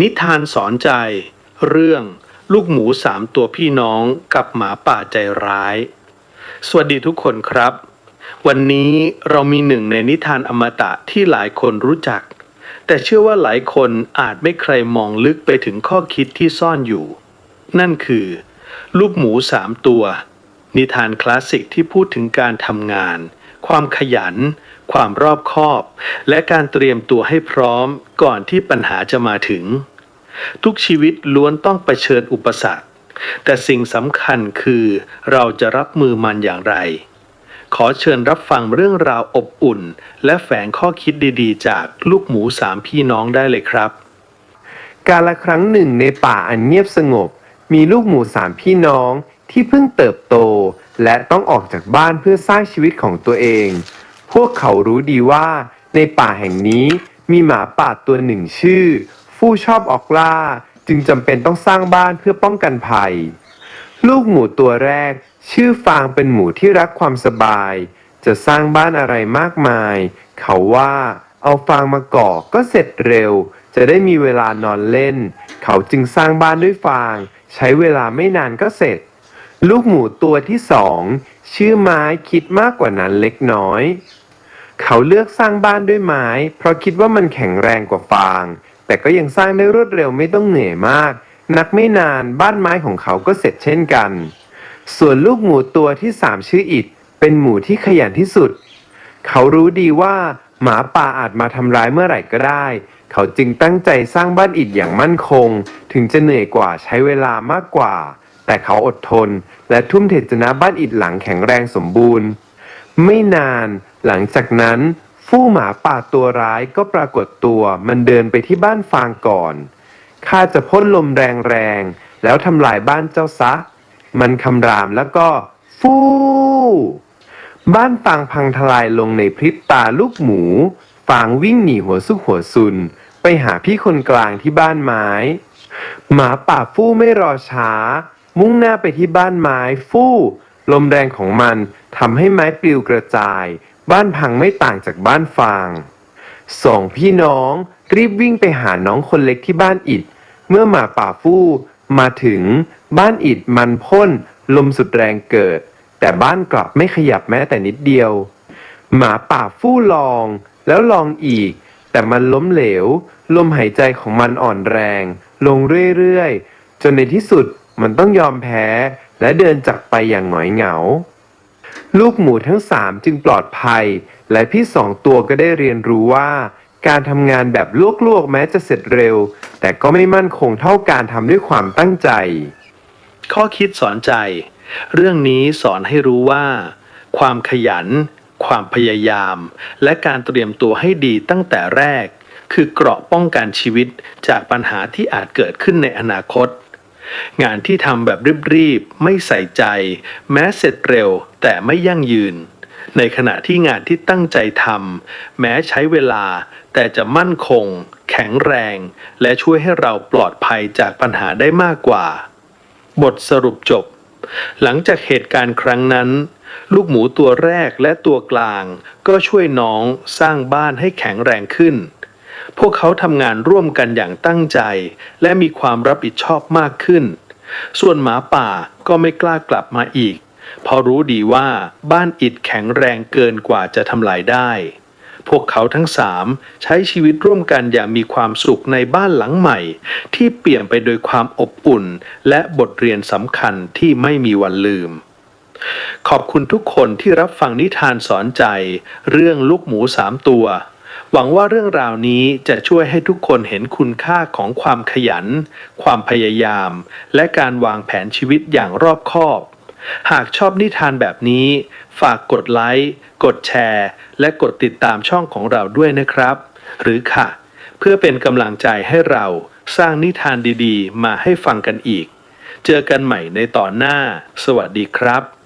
นิทานสอนใจ เรื่องลูกหมูสามตัวพี่น้องกับหมาป่าใจร้าย สวัสดีทุกคนครับ วันนี้เรามีหนึ่งในนิทานอมตะที่หลายคนรู้จัก แต่เชื่อว่าหลายคนอาจไม่ใครมองลึกไปถึงข้อคิดที่ซ่อนอยู่ นั่นคือ ลูกหมูสามตัว นิทานคลาสสิกที่พูดถึงการทำงาน ความขยัน ความรอบคอบ และการเตรียมตัวให้พร้อมก่อนที่ปัญหาจะมาถึง ทุกชีวิตล้วนต้องเผชิญอุปสรรค แต่สิ่งสำคัญคือเราจะรับมือมันอย่างไร ขอเชิญรับฟังเรื่องราวอบอุ่น และแฝงข้อคิดดีๆ จากลูกหมูสามพี่น้องได้เลยครับ การละครั้งหนึ่งในป่าอันเงียบสงบ มีลูกหมูสามพี่น้องที่เพิ่งเติบโต และต้องออกจากบ้านเพื่อสร้างชีวิตของตัวเอง พวกเขารู้ดีว่าในป่าแห่งนี้มีหมาป่าตัวหนึ่งชื่อฟู่ชอบออกล่า จึงจำเป็นต้องสร้างบ้านเพื่อป้องกันภัย ลูกหมูตัวแรก ชื่อฟางเป็นหมูที่รักความสบาย จะสร้างบ้านอะไรมากมาย เขาว่าเอาฟางมาก่อก็เสร็จเร็ว จะได้มีเวลานอนเล่น เขาจึงสร้างบ้านด้วยฟาง ใช้เวลาไม่นานก็เสร็จ ลูกหมูตัวที่สองชื่อไม้คิดมากกว่านั้นเล็กน้อย เขาเลือกสร้างบ้านด้วยไม้ เพราะคิดว่ามันแข็งแรงกว่าฟาง แต่ก็ยังสร้างได้รวดเร็วไม่ต้องเหนื่อยมาก นักไม่นานบ้านไม้ของเขาก็เสร็จเช่นกัน ส่วนลูกหมูตัวที่สามชื่ออิดเป็นหมูที่ขยันที่สุด เขารู้ดีว่าหมาป่าอาจมาทำร้ายเมื่อไหร่ก็ได้ เขาจึงตั้งใจสร้างบ้านอิฐอย่างมั่นคง ถึงจะเหนื่อยกว่าใช้เวลามากกว่า แต่เขาอดทน และทุ่มเทจนะบ้านอิฐหลังแข็งแรงสมบูรณ์ ไม่นานหลังจากนั้นฟู่หมาป่าตัวร้ายก็ปรากฏตัวมันเดินไปที่บ้านฟางก่อนข้าจะพ่นลมแรงๆ แล้วทำลายบ้านเจ้าซะ มันคำรามแล้วก็ ฟู่บ้านฟางพังทลายลงในพริบตาลูกหมู ฟางวิ่งหนีหัวซุกหัวซุน ไปหาพี่คนกลางที่บ้านไม้ หมาป่าฟู่ไม่รอช้า มุ่งหน้าไปที่บ้านไม้ฟู่ลมแรงของมันทำให้ไม้ปลิวกระจาย บ้านพังไม่ต่างจากบ้านฟางสองพี่น้องรีบวิ่งไปหาน้องคนเล็กที่บ้านอิด เมื่อหมาป่าฟู่มาถึงบ้านอิดมันพ่น ลมสุดแรงเกิด แต่บ้านกลับไม่ขยับแม้แต่นิดเดียว หมาป่าฟู่ลองแล้วลองอีก แต่มันล้มเหลว ลมหายใจของมันอ่อนแรง ลงเรื่อยๆ จนในที่สุด มันต้องยอมแพ้และเดินจากไปอย่างหงอยเหงา ลูกหมูทั้งสามจึงปลอดภัย และพี่สองตัวก็ได้เรียนรู้ว่า การทำงานแบบลวกๆแม้จะเสร็จเร็ว แต่ก็ไม่มั่นคงเท่าการทำด้วยความตั้งใจ ข้อคิดสอนใจ เรื่องนี้สอนให้รู้ว่า ความขยัน ความพยายาม และการเตรียมตัวให้ดีตั้งแต่แรก คือเกราะป้องกันชีวิตจากปัญหาที่อาจเกิดขึ้นในอนาคต งานที่ทำแบบรีบๆ ไม่ใส่ใจ แม้เสร็จเร็วแต่ไม่ยั่งยืน ในขณะที่งานที่ตั้งใจทำแม้ใช้เวลา แต่จะมั่นคง แข็งแรง และช่วยให้เราปลอดภัยจากปัญหาได้มากกว่า บทสรุปจบ หลังจากเหตุการณ์ครั้งนั้นลูกหมูตัวแรกและตัวกลาง ก็ช่วยน้องสร้างบ้านให้แข็งแรงขึ้น พวกเขาทำงานร่วมกันอย่างตั้งใจ และมีความรับผิดชอบมากขึ้น ส่วนหมาป่าก็ไม่กล้ากลับมาอีก เพราะรู้ดีว่าบ้านอิฐแข็งแรงเกินกว่าจะทำลายได้ พวกเขาทั้งสามใช้ชีวิตร่วมกันอย่างมีความสุขในบ้านหลังใหม่ ที่เปลี่ยนไปโดยความอบอุ่น และบทเรียนสำคัญที่ไม่มีวันลืมขอบคุณทุกคนที่รับฟังนิทานสอนใจ เรื่องลูกหมูสามตัว หวังว่าเรื่องราวนี้จะช่วยให้ทุกคนเห็นคุณค่าของความขยัน ความพยายาม และการวางแผนชีวิตอย่างรอบคอบ หากชอบนิทานแบบนี้ ฝากกดไลค์ กดแชร์ และกดติดตามช่องของเราด้วยนะครับ หรือค่ะ เพื่อเป็นกำลังใจให้เราสร้างนิทานดีๆ มาให้ฟังกันอีก เจอกันใหม่ในตอนหน้า สวัสดีครับ